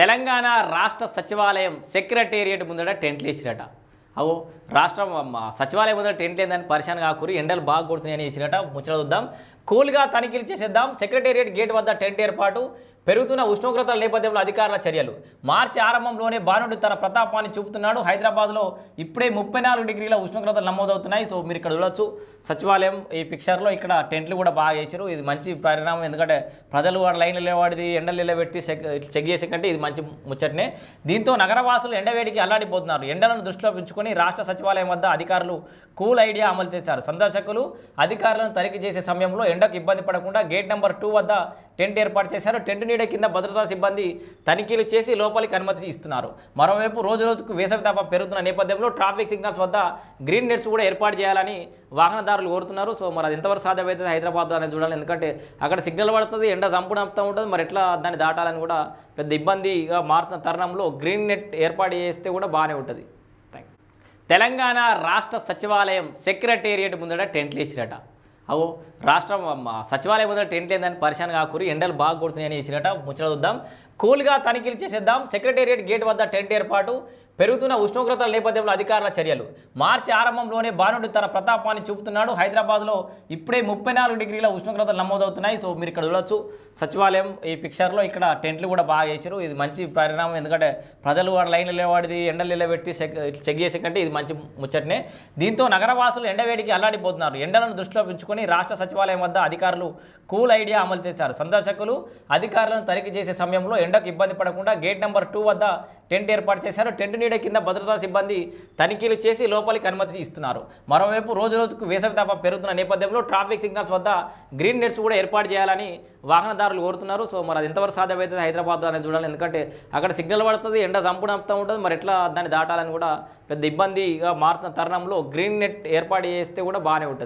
తెలంగాణ రాష్ట్ర సచివాలయం సెక్రటేరియట్ ముందట టెంట్లు వేసిరట. అవో రాష్ట్ర సచివాలయం ముందర టెంట్ ఏందని పరిశాన్ కాకూరి ఎండలు బాగా కొడుతున్నాయని వేసిరట. ముచ్చట చూద్దాం. కూల్గా తనిఖీలు చేసేద్దాం. సెక్రటేరియట్ గేట్ వద్ద టెంట్ ఏర్పాటు. పెరుగుతున్న ఉష్ణోగ్రతల నేపథ్యంలో అధికారుల చర్యలు. మార్చి ఆరంభంలోనే బాణుడు తన ప్రతాపాన్ని చూపుతున్నాడు. హైదరాబాద్లో ఇప్పుడే ముప్పై నాలుగు డిగ్రీల ఉష్ణోగ్రతలు నమోదవుతున్నాయి. సో మీరు ఇక్కడ చూడొచ్చు. సచివాలయం ఈ పిక్చర్లో ఇక్కడ టెంట్లు కూడా బాగా వేసారు ఇది మంచి పరిణామం. ఎందుకంటే ప్రజలు వాడి లైన్ నిలబడి ఎండలు నిలబెట్టి చెక్ చేసే కంటే ఇది మంచి ముచ్చటనే. దీంతో నగరవాసులు ఎండవేడికి అల్లాడిపోతున్నారు. ఎండలను దృష్టిలో పెంచుకొని రాష్ట్ర సచివాలయం వద్ద అధికారులు కూల్ ఐడియా అమలు చేశారు. సందర్శకులు అధికారులను తనిఖీ చేసే సమయంలో ఎండకు ఇబ్బంది పడకుండా గేట్ నెంబర్ టూ వద్ద టెంట్ ఏర్పాటు చేశారు. టెంట్ నీడ కింద భద్రతా సిబ్బంది తనిఖీలు చేసి లోపలికి అనుమతి ఇస్తున్నారు. మరోవైపు రోజు రోజుకు వేసవి తాపం పెరుగుతున్న నేపథ్యంలో ట్రాఫిక్ సిగ్నల్స్ వద్ద గ్రీన్ నెట్స్ కూడా ఏర్పాటు చేయాలని వాహనదారులు కోరుతున్నారు. సో మరి అది ఎంతవరకు సాధ్యమవుతుంది హైదరాబాద్ అనేది చూడాలి. ఎందుకంటే అక్కడ సిగ్నల్ పడుతుంది ఎండ చంపుడంతా ఉంటుంది. మరి ఎట్లా దాన్ని దాటాలని కూడా పెద్ద ఇబ్బందిగా మారుతున్న తరుణంలో గ్రీన్ నెట్ ఏర్పాటు చేస్తే కూడా బాగానే ఉంటుంది. తెలంగాణ రాష్ట్ర సచివాలయం సెక్రటేరియట్ ముందట టెంట్లు వేసిరట. అవు రాష్ట్రం సచివాలయం ముందర టెంట్ ఏందని పరిశాన్ కాకూరి ఎండలు బాగా కొడుతున్నాయని వేసిరట ముచ్చట చూద్దాం. కూల్గా తనిఖీలు చేసేద్దాం. సెక్రటేరియట్ గేట్ వద్ద టెంట్ ఏర్పాటు. పెరుగుతున్న ఉష్ణోగ్రతల నేపథ్యంలో అధికారుల చర్యలు. మార్చి ఆరంభంలోనే బాణుడు తన ప్రతాపాన్ని చూపుతున్నాడు. హైదరాబాద్లో ఇప్పుడే ముప్పై నాలుగు డిగ్రీల ఉష్ణోగ్రతలు నమోదవుతున్నాయి. సో మీరు ఇక్కడ చూడొచ్చు. సచివాలయం ఈ పిక్చర్లో ఇక్కడ టెంట్లు కూడా బాగా వేసారు ఇది మంచి పరిణామం. ఎందుకంటే ప్రజలు వాడి లైన్ నిలబడి ఎండలు నిలబెట్టి చెక్ చేసే కంటే ఇది మంచి ముచ్చటనే. దీంతో నగరవాసులు ఎండవేడికి అల్లాడిపోతున్నారు. ఎండలను దృష్టిలో పెంచుకొని రాష్ట్ర సచివాలయం వద్ద అధికారులు కూల్ ఐడియా అమలు చేశారు. సందర్శకులు అధికారులను తనిఖీ చేసే సమయంలో ఎండకు ఇబ్బంది పడకుండా గేట్ నెంబర్ టూ వద్ద టెంట్ ఏర్పాటు చేశారు. టెంట్ నీడ కింద భద్రతా సిబ్బంది తనిఖీలు చేసి లోపలికి అనుమతి ఇస్తున్నారు. మరోవైపు రోజు రోజుకు వేసవి తాపం పెరుగుతున్న నేపథ్యంలో ట్రాఫిక్ సిగ్నల్స్ వద్ద గ్రీన్ నెట్స్ కూడా ఏర్పాటు చేయాలని వాహనదారులు కోరుతున్నారు. సో మరి అది ఎంతవరకు సాధ్యమవుతుంది హైదరాబాద్ అనేది చూడాలి. ఎందుకంటే అక్కడ సిగ్నల్ పడుతుంది ఎండ చంపుడంతా ఉంటుంది. మరి ఎట్లా దాన్ని దాటాలని కూడా పెద్ద ఇబ్బందిగా మారుతున్న తరుణంలో గ్రీన్ నెట్ ఏర్పాటు చేస్తే కూడా బాగానే ఉంటుంది.